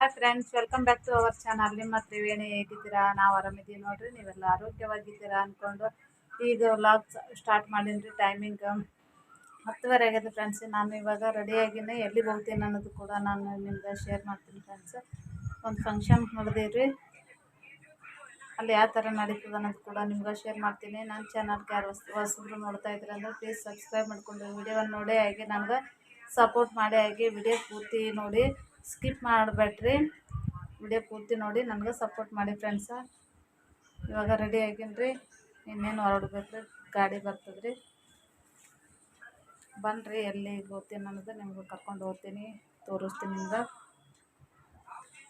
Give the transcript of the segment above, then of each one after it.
Friends welcome back to our channel ನಿಮ್ಮ ತ್ರಿವೇಣಿ ಹೇಗಿದ್ದೀರಾ ನಾವು ಆರಾಮಿದ್ದೀವಿ ನೋಡ್ರಿ, ನೀವೆಲ್ಲ ಆರೋಗ್ಯವಾಗಿದ್ದೀರಾ ಅಂದ್ಕೊಂಡು ಈಗ ವ್ಲಾಗ್ ಸ್ಟಾರ್ಟ್ ಮಾಡೀನಿ ಟೈಮಿಂಗ್ ಹತ್ತುವರೆ ಆಗಿದೆ ಫ್ರೆಂಡ್ಸ್ ನಾನು ಇವಾಗ ರೆಡಿಯಾಗಿನೇ ಎಲ್ಲಿಗೆ ಹೋಗ್ತೀನಿ ಅನ್ನೋದು ಕೂಡ ನಾನು ನಿಮ್ಗೆ ಶೇರ್ ಮಾಡ್ತೀನಿ ಫ್ರೆಂಡ್ಸ್ ಒಂದು ಫಂಕ್ಷನ್ ರೀ ಅಲ್ಲಿ ಯಾವ ಥರ ನಡೀತದೆ ಅನ್ನೋದು ಕೂಡ ನಿಮ್ಗೆ ಶೇರ್ ಮಾಡ್ತೀನಿ. ನನ್ನ ಚಾನಲ್ಗೆ ಯಾರು ಹೊಸ, ಹೊಸಬ್ರು ನೋಡ್ತಾ ಇದ್ರೆ ಅಂದರೆ ಪ್ಲೀಸ್ ಸಬ್ಸ್ಕ್ರೈಬ್ ಮಾಡಿಕೊಂಡು ವಿಡಿಯೋವನ್ನು ನೋಡಿ, ಹಾಗೆ ನನಗೆ ಸಪೋರ್ಟ್ ಮಾಡಿ, ಹಾಗೆ ವಿಡಿಯೋ ಪೂರ್ತಿ ನೋಡಿ. ಸ್ಕಿಪ್ ಮಾಡಬೇಡ್ರಿ. ವಿಡಿಯೋ ಪೂರ್ತಿ ನೋಡಿ, ನನಗೆ ಸಪೋರ್ಟ್ ಮಾಡಿ ಫ್ರೆಂಡ್ಸ ಇವಾಗ ರೆಡಿ ಆಗಿನ್ರಿ. ಇನ್ನೇನು ಹೊರಡ್ಬೇಕು ರೀ ಗಾಡಿ ಬರ್ತದ್ರಿ. ಬನ್ನಿರಿ ಎಲ್ಲಿ ಹೋಗ್ತೀನಿ ಅನ್ನೋದು ನಿಮ್ಗೆ ಕರ್ಕೊಂಡು ಹೋಗ್ತೀನಿ, ತೋರಿಸ್ತೀನಿ ನಿಮ್ಗೆ.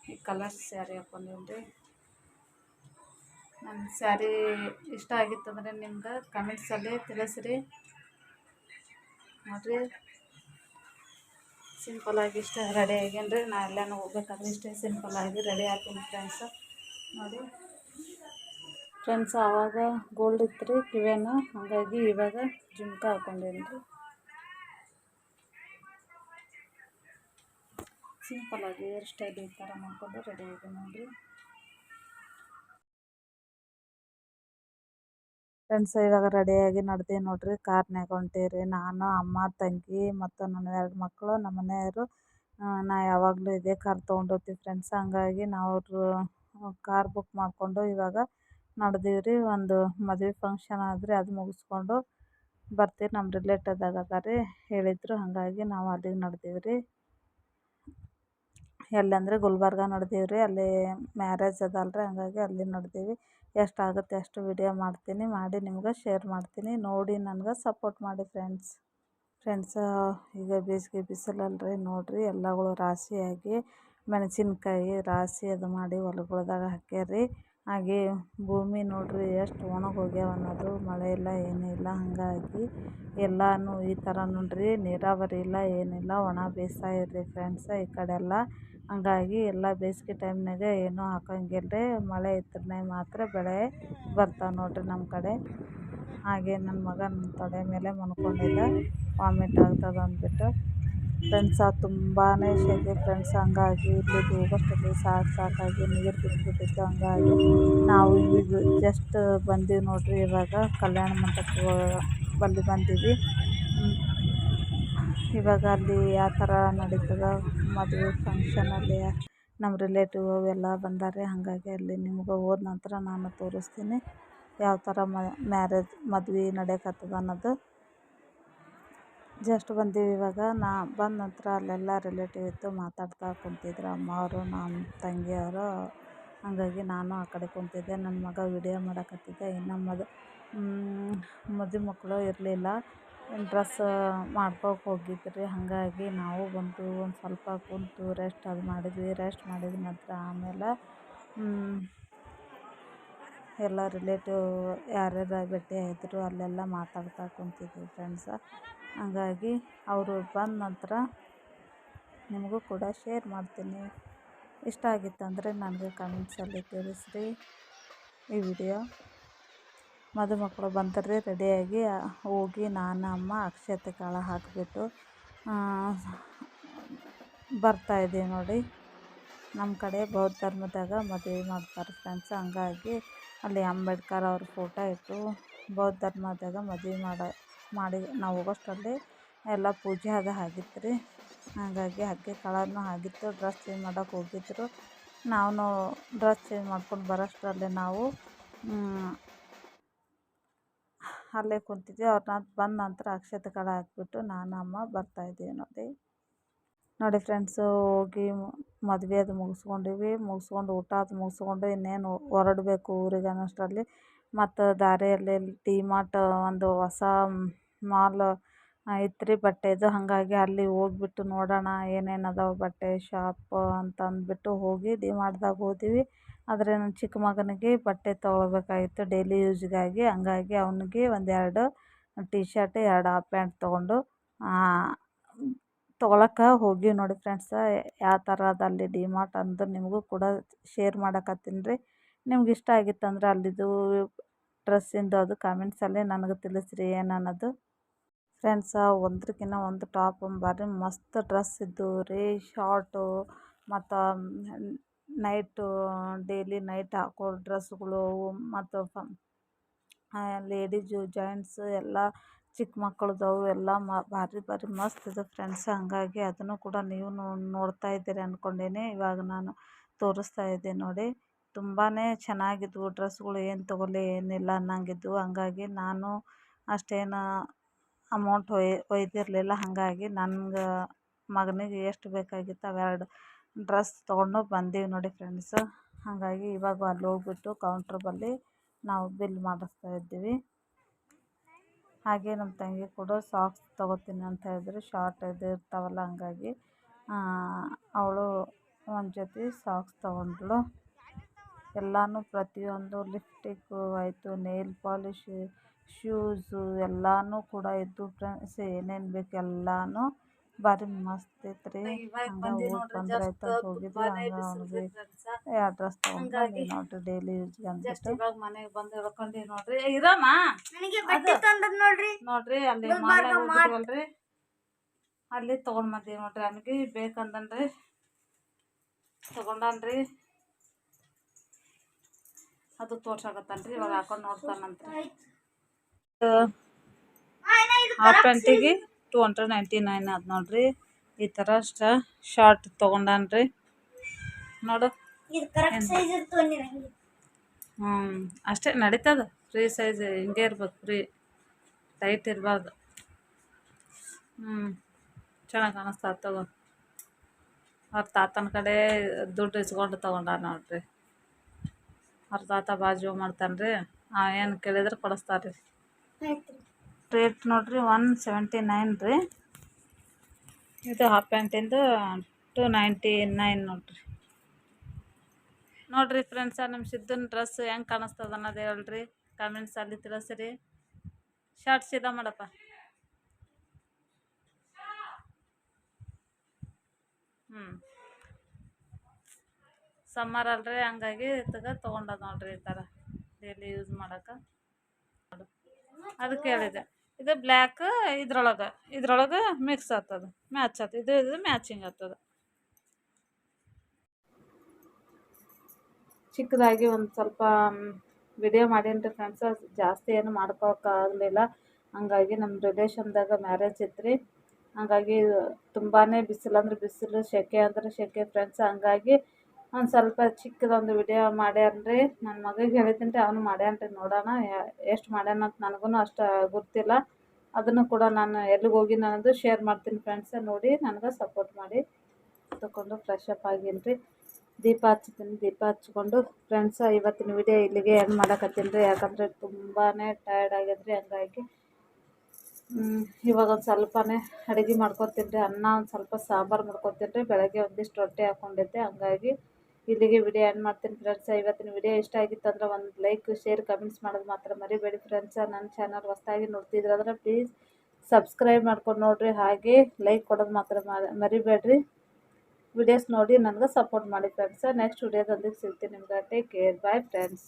ಈ ಕಲರ್ ಸ್ಯಾರಿ ಹಾಕೊಂಡೀನಿ ರೀ ನನ್ನ ಸ್ಯಾರಿ ಇಷ್ಟ ಆಗಿತ್ತಂದರೆ ನಿಮ್ಗೆ ಕಮೆಂಟ್ಸಲ್ಲಿ ತಿಳಿಸ್ರಿ. ನೋಡಿರಿ. ಸಿಂಪಲಾಗಿ ಇಷ್ಟ ರೆಡಿ ಆಗೇನ್ರಿ. ನಾ ಎಲ್ಲಾನು ಹೋಗ್ಬೇಕಾದ್ರೆ ಇಷ್ಟೇ ಸಿಂಪಲಾಗಿ ರೆಡಿ ಆಗ್ತೀನಿ ಫ್ರೆಂಡ್ಸ್ ನೋಡಿ. ಫ್ರೆಂಡ್ಸ್ ಆವಾಗ ಗೋಲ್ಡ್ ಇತ್ತು ರೀ ಕಿವೇನ. ಹಾಗಾಗಿ ಇವಾಗ ಜುಮ್ಕಾ ಹಾಕೊಂಡೇನ್ರಿ. ಸಿಂಪಲಾಗಿ ಹೇರ್ ಸ್ಟೈಲ್ ಈ ಥರ ಮಾಡ್ಕೊಂಡು ಇದೆ ನೋಡಿರಿ. ಫ್ರೆಂಡ್ಸ್ ಇವಾಗ ರೆಡಿಯಾಗಿ ನಡ್ದೆ ನೋಡ್ರಿ, ಕಾರ್ನ್ಯಾಗ ಹೊಂಟೀರಿ ನಾನು, ಅಮ್ಮ, ತಂಗಿ ಮತ್ತು ನನ್ನ ಎರಡು ಮಕ್ಕಳು, ನಮ್ಮ ಮನೆಯವರು ನಾ ಯಾವಾಗಲೂ ಇದೇ ಕಾರ್ ತೊಗೊಂಡೋಗ್ತೀವಿ ಫ್ರೆಂಡ್ಸ್ ಹಂಗಾಗಿ ನಾವು ಕಾರ್ ಬುಕ್ ಮಾಡಿಕೊಂಡು ಇವಾಗ ನಡ್ದೀವಿ ರೀ ಒಂದು ಮದುವೆ ಫಂಕ್ಷನ್ ಆದ್ರೆ ಅದು ಮುಗಿಸ್ಕೊಂಡು ಬರ್ತೀವಿ. ನಮ್ಮ ರಿಲೇಟಿವ್ದಾಗ ರೀ ಹೇಳಿದ್ರು. ಹಾಗಾಗಿ ನಾವು ಅಲ್ಲಿಗೆ ನಡೆದೀವಿ ರೀ ಎಲ್ಲಂದ್ರೆ ಗುಲ್ಬರ್ಗ ನಡೆದೀವಿ ರೀ ಅಲ್ಲಿ ಮ್ಯಾರೇಜ್ ಅದಲ್ರಿ, ಹಂಗಾಗಿ ಅಲ್ಲಿ ನಡೆದೇವಿ. ಎಷ್ಟು ಆಗುತ್ತೆ ಅಷ್ಟು ವಿಡಿಯೋ ಮಾಡ್ತೀನಿ, ಮಾಡಿ ನಿಮ್ಗೆ ಶೇರ್ ಮಾಡ್ತೀನಿ. ನೋಡಿ ನನ್ಗೆ ಸಪೋರ್ಟ್ ಮಾಡಿ ಫ್ರೆಂಡ್ಸ್ ಫ್ರೆಂಡ್ಸ್ ಈಗ ಬೇಸಿಗೆ ರೀ ನೋಡಿರಿ ಎಲ್ಲಗಳು ರಾಶಿಯಾಗಿ, ಮೆಣಸಿನ್ಕಾಯಿ ರಾಶಿ ಅದು ಮಾಡಿ ಹೊಲಗಳ್ದಾಗ ಹಾಕ್ಯಾರಿ ಹಾಗೆ ಭೂಮಿ ನೋಡಿರಿ ಎಷ್ಟು ಒಣಗಿ ಹೋಗ್ಯಾವ ಅನ್ನೋದು, ಮಳೆ ಇಲ್ಲ, ಏನೂ ಇಲ್ಲ, ಹಾಗಾಗಿ ಎಲ್ಲನೂ ಈ ಥರ ನೋಡಿರಿ ನೀರಾವರಿ ಇಲ್ಲ, ಏನಿಲ್ಲ, ಒಣ ಬೇಸಾಯ ರೀ ಫ್ರೆಂಡ್ಸ್ ಈ ಕಡೆ ಎಲ್ಲ ಹಂಗಾಗಿ ಎಲ್ಲ ಬೇಸಿಗೆ ಟೈಮ್ನಾಗ ಏನೂ ಹಾಕಂಗಿಲ್ಲ ರೀ ಮಳೆ ಇದ್ರೆ ಮಾತ್ರ ಬೆಳೆ ಬರ್ತಾವೆ ನೋಡಿರಿ ನಮ್ಮ ಕಡೆ. ಹಾಗೆ ನನ್ನ ಮಗ ನನ್ನ ತೊಡೆ ಮೇಲೆ ಮಲ್ಕೊಂಡಿದ್ದ ವಾಮಿಟ್ ಆಗ್ತದೆ ಅಂದ್ಬಿಟ್ಟು. ಫ್ರೆಂಡ್ಸ ತುಂಬಾ ಸೆಕೆ ಫ್ರೆಂಡ್ಸ್ ಹಂಗಾಗಿ ಇಲ್ಲಿ ಹೋಗೋಷ್ಟರಲ್ಲಿ ಸಾಕು ಸಾಕಾಗಿ ನೀರು ಬಿದ್ದುಬಿಟ್ಟಿತ್ತು ಹಂಗಾಗಿ ನಾವು ಈಗ ಜಸ್ಟ್ ಬಂದೀವಿ ನೋಡಿರಿ ಇವಾಗ ಕಲ್ಯಾಣ ಮಂಟಪಕ್ಕೆ ಬಲ್ಲಿ ಬಂದೀವಿ. ಇವಾಗ ಅಲ್ಲಿ ಯಾವ ಥರ ನಡೀತದೆ? ಮದುವೆ ಫಂಕ್ಷನಲ್ಲಿ ನಮ್ಮ ರಿಲೇಟಿವ್ ಅವೆಲ್ಲ ಬಂದಾರೆ. ಹಾಗಾಗಿ ಅಲ್ಲಿ ನಿಮ್ಗೆ ಹೋದ ನಂತರ ನಾನು ತೋರಿಸ್ತೀನಿ ಯಾವ ಥರ ಮ್ಯಾರೇಜ್ ಮದುವೆ ನಡೆಯಕತ್ತದ ಅನ್ನೋದು. ಜಸ್ಟ್ ಬಂದೀವಿ ಇವಾಗ. ನಾ ಬಂದ ನಂತರ ಅಲ್ಲೆಲ್ಲ ರಿಲೇಟಿವ್ ಇತ್ತು ಮಾತಾಡ್ತಾ ಕುಂತಿದ್ರು. ಅಮ್ಮವರು ನಮ್ಮ ತಂಗಿಯವರು. ಹಾಗಾಗಿ ನಾನು ಆ ಕಡೆ ಕುಂತಿದ್ದೆ. ನನ್ನ ಮಗ ವಿಡಿಯೋ ಮಾಡಕತ್ತಿದ್ದೆ. ಇನ್ನು ಮದು ಮದುಮಕ್ಕಳು ಇರಲಿಲ್ಲ. ಡ್ರೆಸ್ ಮಾಡ್ಕೊಳಕ್ಕೆ ಹೋಗಿದ್ರಿ. ಹಾಗಾಗಿ ನಾವು ಬಂದು ಒಂದು ಸ್ವಲ್ಪ ಕುಂತು ರೆಸ್ಟ್ ಅದು ಮಾಡಿದ್ವಿ. ರೆಸ್ಟ್ ಮಾಡಿದ ನಂತರ ಆಮೇಲೆ ಎಲ್ಲ ರಿಲೇಟಿವ್ ಯಾರ್ಯಾರು ಭೇಟಿ ಆಗಿದ್ರು ಅಲ್ಲೆಲ್ಲ ಮಾತಾಡ್ತಾ ಕುಂತಿದ್ವಿ ಫ್ರೆಂಡ್ಸ ಹಾಗಾಗಿ ಅವರು ಬಂದ ನಂತರ ನಿಮಗೂ ಕೂಡ ಶೇರ್ ಮಾಡ್ತೀನಿ. ಇಷ್ಟ ಆಗಿತ್ತಂದರೆ ನನಗೆ ಕಮೆಂಟ್ಸಲ್ಲಿ ತಿಳಿಸ್ರಿ ಈ ವಿಡಿಯೋ ಮದುಮಕ್ಕಳು ಬಂತಾರೆ ರೆಡಿಯಾಗಿ ಹೋಗಿ ನಾನು ಅಮ್ಮ ಅಕ್ಷತೆ ಕಾಳು ಹಾಕಿಬಿಟ್ಟು ಬರ್ತಾಯಿದ್ದೀವಿ ನೋಡಿ. ನಮ್ಮ ಕಡೆ ಬೌದ್ಧ ಧರ್ಮದಾಗ ಮದುವೆ ಮಾಡ್ತಾರೆ ಫ್ರೆಂಡ್ಸ್ ಹಂಗಾಗಿ ಅಲ್ಲಿ ಅಂಬೇಡ್ಕರ್ ಅವ್ರ ಫೋಟೋ ಇಟ್ಟು ಬೌದ್ಧ ಧರ್ಮದಾಗ ಮದುವೆ ಮಾಡೋ, ಮಾಡಿ, ನಾವು ಹೋಗೋಷ್ಟರಲ್ಲಿ ಎಲ್ಲ ಪೂಜೆ ಅದು ಆಗಿತ್ತು ರೀ ಹಾಗಾಗಿ ಹಕ್ಕಿ ಕಾಳನ್ನು ಆಗಿತ್ತು ಡ್ರೆಸ್ ಚೇಂಜ್ ಮಾಡೋಕೆ ಹೋಗಿದ್ರು. ನಾವು ಡ್ರೆಸ್ ಚೇಂಜ್ ಮಾಡ್ಕೊಂಡು ಬರೋಷ್ಟರಲ್ಲಿ ನಾವು ಅಲ್ಲೇ ಕುಂತಿದ್ವಿ. ಅವ್ರನ್ನ ಬಂದ ನಂತರ ಅಕ್ಷತೆ ಕಾಳು ಹಾಕ್ಬಿಟ್ಟು ನಾನು, ಅಮ್ಮ ಬರ್ತಾಯಿದ್ದೀವಿ ನೋಡಿ. ನೋಡಿ ಫ್ರೆಂಡ್ಸು ಹೋಗಿ ಮದುವೆ ಅದು ಮುಗಿಸ್ಕೊಂಡೀವಿ. ಮುಗಿಸ್ಕೊಂಡು ಊಟ ಅದು ಮುಗಿಸ್ಕೊಂಡು ಇನ್ನೇನು ಹೊರಡಬೇಕು ಊರಿಗೆ ಅನ್ನೋಷ್ಟರಲ್ಲಿ. ಮತ್ತು ದಾರಿಯಲ್ಲಿ ಡಿ ಮಾರ್ಟ್ ಒಂದು ಹೊಸ ಮಾಲ್ ಐತ್ರಿ ಬಟ್ಟೆದು ಹಾಗಾಗಿ ಅಲ್ಲಿ ಹೋಗ್ಬಿಟ್ಟು ನೋಡೋಣ ಏನೇನು ಅದಾವೆ ಬಟ್ಟೆ ಶಾಪ್ ಅಂತ ಅಂದ್ಬಿಟ್ಟು ಹೋಗಿ ಡಿ ಮಾರ್ಟ್ದಾಗ ಹೋದ್ವಿ. ಆದರೆ ನನ್ನ ಚಿಕ್ಕ ಮಗನಿಗೆ ಬಟ್ಟೆ ತೊಗೊಳ್ಬೇಕಾಗಿತ್ತು ಡೈಲಿ ಯೂಸ್ಗಾಗಿ ಹಂಗಾಗಿ ಅವನಿಗೆ ಒಂದೆರಡು ಟಿ ಶರ್ಟ್ ಎರಡು ಹಾಫ್ ಪ್ಯಾಂಟ್ ತೊಗೊಂಡು ತೊಗೊಳಕ್ಕೆ ಹೋಗಿವಿ ನೋಡಿ ಫ್ರೆಂಡ್ಸ ಯಾವ ಥರ ಅದ ಅಲ್ಲಿ ಡಿಮಾರ್ಟ್ ಅಂದ್ರೆ ನಿಮಗೂ ಕೂಡ ಶೇರ್ ಮಾಡಕತ್ತೀನಿ ರೀ ನಿಮ್ಗೆ ಇಷ್ಟ ಆಗಿತ್ತಂದ್ರೆ ಅಲ್ಲಿದು ಡ್ರೆಸ್ಸಿಂದು ಅದು ಕಾಮೆಂಟ್ಸಲ್ಲಿ ನನಗೆ ತಿಳಿಸ್ರಿ ಏನು ಅನ್ನೋದು ಫ್ರೆಂಡ್ಸ ಒಂದ್ರಕ್ಕಿಂತ ಒಂದು ಟಾಪ್ ಬಾರಿ ಮಸ್ತ್ ಡ್ರೆಸ್ ಇದ್ದವು ರೀ ಶಾರ್ಟು ಮತ್ತು ನೈಟು, ಡೈಲಿ ನೈಟ್ ಹಾಕೋ ಡ್ರೆಸ್ಗಳು, ಮತ್ತು ಫ ಲೇಡೀಸು ಜೆಂಟ್ಸ್ ಎಲ್ಲ ಚಿಕ್ಕ ಮಕ್ಕಳದವು ಎಲ್ಲ ಮ, ಭಾರಿ ಭಾರಿ ಮಸ್ತ್ ಇದೆ ಫ್ರೆಂಡ್ಸ್. ಹಾಗಾಗಿ ಅದನ್ನು ಕೂಡ ನೀವು ನೋಡ್ತಾ ಇದ್ದೀರಿ ಅಂದ್ಕೊಂಡೇನೆ ಇವಾಗ ನಾನು ತೋರಿಸ್ತಾ ಇದ್ದೆ ನೋಡಿ. ತುಂಬಾ ಚೆನ್ನಾಗಿದ್ವು ಡ್ರೆಸ್ಗಳು, ಏನು ತೊಗೊಳ್ಳಿ, ಏನಿಲ್ಲ ಅನ್ನಂಗಿದ್ವು. ಹಾಗಾಗಿ ನಾನು ಅಷ್ಟೇನು ಅಮೌಂಟ್ ಒಯ್, ಒಯ್ದಿರಲಿಲ್ಲ. ಹಾಗಾಗಿ ನನ್ಗೆ ಮಗನಿಗೆ ಎಷ್ಟು ಬೇಕಾಗಿತ್ತು ಅವೆರಡು ಡ್ರೆಸ್ ತೊಗೊಂಡು ಬಂದೀವಿ ನೋಡಿ ಫ್ರೆಂಡ್ಸ್. ಹಾಗಾಗಿ ಇವಾಗ ಅಲ್ಲಿ ಹೋಗ್ಬಿಟ್ಟು ಕೌಂಟ್ರ್ ಬಳಿ ನಾವು ಬಿಲ್ ಮಾಡಿಸ್ತಾ ಇದ್ದೀವಿ. ಹಾಗೆ ನಮ್ಮ ತಂಗಿ ಕೂಡ ಸಾಕ್ಸ್ ತೊಗೋತೀನಿ ಅಂತ ಹೇಳಿದ್ರು. ಶಾರ್ಟ್ ಇದು ಇರ್ತಾವಲ್ಲ ಹಂಗಾಗಿ ಅವಳು ಒಂದು ಜೊತೆ ಸಾಕ್ಸ್ ತೊಗೊಂಡ್ಳು. ಎಲ್ಲನೂ ಪ್ರತಿಯೊಂದು ಲಿಪ್ಸ್ಟಿಕ್ಕು ಆಯಿತು ನೇಲ್ ಪಾಲಿಶ್ ಶೂಸು ಎಲ್ಲನೂ ಕೂಡ ಇದ್ದು ಫ್ರೆಂಡ್ಸ್, ಏನೇನು ಬೇಕು ಎಲ್ಲನೂ ಭಾರಿ ಮಸ್ತ್ ಐತ್ರಿ. ಹೋಗಿದ್ವಿ. ಅಡ್ರೆಸ್ ಅವ್ನಿಗೆ ನೋಡ್ರಿ ಡ್ರೆಸ್ ತೊಗೊಂಡು ನೋಡಿರಿ ಡೈಲಿ ಯೂಸ್ಗೆ ಅಂದ್ಬಿಟ್ಟು. ಇವಾಗ ಮನೆಗೆ ಬಂದು ನೋಡ್ರಿ. ಇರಮ್ಮ ನೋಡ್ರಿ. ಅಲ್ಲಿ ತಗೊಂಡ್ ಅಲ್ಲಿ ತೊಗೊಂಡು ಬಂದೀವಿ ನೋಡ್ರಿ. ನನಗೆ ಬೇಕಂದನ್ರಿ. ತಗೊಂಡನ್ರಿ. ಅದು ತೋರ್ಸಾಕತ್ತನ್ರಿ ಇವಾಗ ಹಾಕೊಂಡು ನೋಡ್ತಾನಂತ್ರಿ. ಹಾಫ್ ಪ್ಯಾಂಟಿಗೆ ಟು ಹಂಡ್ರೆಡ್ ನೈಂಟಿ ನೈನ್ ಅದು ನೋಡ್ರಿ. ಈ ಥರ ಅಷ್ಟ ಶಾರ್ಟ್ ತೊಗೊಂಡಾನ್ರಿ. ನೋಡು. ಹ್ಞೂ ಅಷ್ಟೇ ನಡೀತದ. ಫ್ರೀ ಸೈಜ್ ಹಿಂಗೆ ಇರ್ಬೇಕು ಫ್ರೀ. ಟೈಟ್ ಇರಬಾರ್ದು. ಹ್ಞೂ ಚೆನ್ನಾಗಿ ಕಾಣಿಸ್ತಾ ತಗೋ. ಅವ್ರ ತಾತನ ಕಡೆ ದುಡ್ಡು ಇಸ್ಕೊಂಡು ತೊಗೊಂಡ ನೋಡ್ರಿ. ಅವ್ರ ತಾತ ಬಾಜು ಮಾಡ್ತಾನೆ ರೀ ಏನು ಕೇಳಿದ್ರೆ ಕೊಡಿಸ್ತಾರೆ ರೀ ರೇಟ್ ನೋಡಿರಿ ಒನ್ ಸೆವೆಂಟಿ ನೈನ್ ರೀ. ಇದು ಹಾಫ್ ಪ್ಯಾಂಟಿಂದು ಟು ನೈಂಟಿ ನೈನ್ ನೋಡಿರಿ ನೋಡಿರಿ ಫ್ರೆಂಡ್ಸ ನಮ್ಮ ಸಿದ್ದನ ಡ್ರೆಸ್ ಹೆಂಗೆ ಕಾಣಿಸ್ತದ ಅನ್ನೋದು ಹೇಳ್ರಿ. ಕಾಮೆಂಟ್ಸಲ್ಲಿ ತಿಳಿಸ್ರಿ. ಶಾರ್ಟ್ಸ್ ಸೀದಾ ಮಾಡಪ್ಪ. ಹ್ಞೂ ಸಮ್ಮರ್ ಅಲ್ರಿ, ಹಂಗಾಗಿ ತಗ ತೊಗೊಂಡದ ನೋಡ್ರಿ ಈ ಥರ ಡೈಲಿ ಯೂಸ್ ಮಾಡೋಕೆ. ಅದಕ್ಕೆ ಹೇಳಿದೆ. ಇದು ಬ್ಲ್ಯಾಕ್, ಇದ್ರೊಳಗೆ ಇದ್ರೊಳಗೆ ಮಿಕ್ಸ್ ಆಗ್ತದೆ ಮ್ಯಾಚ್ ಆಗ್ತದೆ, ಇದು ಇದು ಮ್ಯಾಚಿಂಗ್ ಆಗ್ತದೆ. ಚಿಕ್ಕದಾಗಿ ಒಂದು ಸ್ವಲ್ಪ ವಿಡಿಯೋ ಮಾಡೀನಿ ಫ್ರೆಂಡ್ಸ್ ಫ್ರೆಂಡ್ಸ ಜಾಸ್ತಿ ಏನು ಮಾಡ್ಕೋಕ್ಕಾಗಲಿಲ್ಲ ಹಂಗಾಗಿ ನಮ್ಮ ರಿಲೇಷನ್ದಾಗ ಮ್ಯಾರೇಜ್ ಇತ್ತು ರೀ ಹಂಗಾಗಿ ತುಂಬಾ ಬಿಸಿಲು ಅಂದ್ರೆ ಬಿಸಿಲು, ಸೆಕೆ ಅಂದ್ರೆ ಸೆಕೆ ಫ್ರೆಂಡ್ಸ್ ಹಂಗಾಗಿ ಒಂದು ಸ್ವಲ್ಪ ಚಿಕ್ಕದೊಂದು ವಿಡಿಯೋ ಮಾಡ್ಯಾನ್ರಿ. ನನ್ನ ಮಗಗೆ ಹೇಳಿದ್ದೀನಿ ರೀ ಅವನು ಮಾಡ್ಯಾನ್ರಿ ನೋಡೋಣ ಎಷ್ಟು ಮಾಡ್ಯಾನ ಅಂತ ನನಗೂ ಅಷ್ಟು ಗೊತ್ತಿಲ್ಲ. ಅದನ್ನು ಕೂಡ ನಾನು ಎಲ್ಲಿಗೆ ಹೋಗಿ ಅನ್ನೋದು ಶೇರ್ ಮಾಡ್ತೀನಿ ಫ್ರೆಂಡ್ಸ ನೋಡಿ ನನಗೆ ಸಪೋರ್ಟ್ ಮಾಡಿ. ತಗೊಂಡು ಫ್ರೆಶ್ ಅಪ್ ಆಗೀನಿ ರೀ ದೀಪ ಹಚ್ತೀನಿ, ದೀಪ ಹಚ್ಕೊಂಡು ಫ್ರೆಂಡ್ಸ ಇವತ್ತಿನ ವಿಡಿಯೋ ಇಲ್ಲಿಗೆ ಎಂಡ್ ಮಾಡಕತ್ತೀನಿ ರೀ. ಯಾಕಂದರೆ ತುಂಬಾ ಟಯರ್ಡ್ ಆಗಿದ್ರಿ ಹಂಗಾಗಿ. ಇವಾಗ ಒಂದು ಸ್ವಲ್ಪನೇ ಅಡುಗೆ ಮಾಡ್ಕೊತೀನಿ ರೀ. ಅನ್ನ ಒಂದು ಸ್ವಲ್ಪ ಸಾಂಬಾರು ಮಾಡ್ಕೊತೀನಿ ರೀ. ಬೆಳಗ್ಗೆ ಒಂದಿಷ್ಟು ರೊಟ್ಟಿ ಹಾಕ್ಕೊಂಡಿದ್ದೆ ಹಂಗಾಗಿ ಇಲ್ಲಿಗೆ ವಿಡಿಯೋ ಎಂಡ್ ಮಾಡ್ತೀನಿ ಫ್ರೆಂಡ್ಸ ಇವತ್ತಿನ ವಿಡಿಯೋ ಇಷ್ಟ ಆಗಿತ್ತು ಅಂದ್ರೆ ಒಂದು ಲೈಕ್ ಶೇರ್ ಕಮೆಂಟ್ಸ್ ಮಾಡೋದು ಮಾತ್ರ ಮರಿಬೇಡಿ ಫ್ರೆಂಡ್ಸ ನನ್ನ ಚಾನಲ್ ಹೊಸದಾಗಿ ನೋಡ್ತಿದ್ರಂದ್ರೆ ಪ್ಲೀಸ್ ಸಬ್ಸ್ಕ್ರೈಬ್ ಮಾಡ್ಕೊಂಡು ನೋಡಿರಿ. ಹಾಗೆ ಲೈಕ್ ಕೊಡೋದು ಮಾತ್ರ ಮರಿಬೇಡ್ರಿ. ವಿಡಿಯೋಸ್ ನೋಡಿ ನನಗೆ ಸಪೋರ್ಟ್ ಮಾಡಿ ಫ್ರೆಂಡ್ಸ ನೆಕ್ಸ್ಟ್ ವಿಡಿಯೋದೊಂದಿಗೆ ಸಿಗ್ತೀನಿ ನಿಮ್ಗೆ. Take care bye friends